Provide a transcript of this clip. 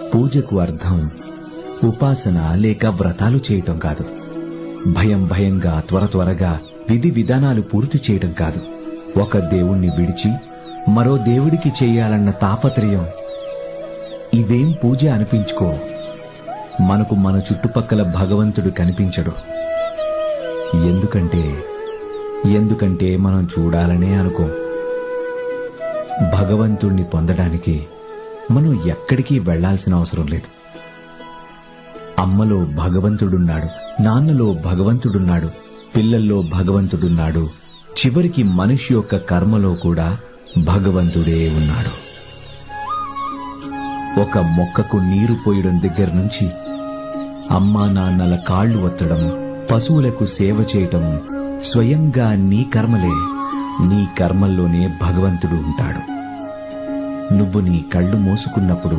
పూజకు అర్థం ఉపాసన లేక వ్రతాలు చేయటం కాదు. భయం భయంగా త్వర త్వరగా విధి విధానాలు పూర్తి చేయటం కాదు. ఒక దేవుణ్ణి విడిచి మరో దేవుడికి చేయాలన్న తాపత్రయం. ఇదేం పూజ అనిపించుకో. మనకు మన చుట్టుపక్కల భగవంతుడు కనిపించడు. ఎందుకంటే ఎందుకంటే మనం చూడాలనే అనుకో. భగవంతుణ్ణి పొందడానికి మనం ఎక్కడికి వెళ్ళాల్సిన అవసరం లేదు. అమ్మలో భగవంతుడున్నాడు నాన్నలో భగవంతుడున్నాడు పిల్లల్లో భగవంతుడున్నాడు చివరికి మనిషి యొక్క కర్మలో కూడా భగవంతుడే ఉన్నాడు. ఒక మొక్కకు నీరు పోయడం దగ్గర నుంచి అమ్మా నాన్నల కాళ్ళు ఒత్తడం పశువులకు సేవ చేయటం స్వయంగా నీ కర్మలే నీ కర్మల్లోనే భగవంతుడు ఉంటాడు. నువ్వు నీ కళ్ళు మూసుకున్నప్పుడు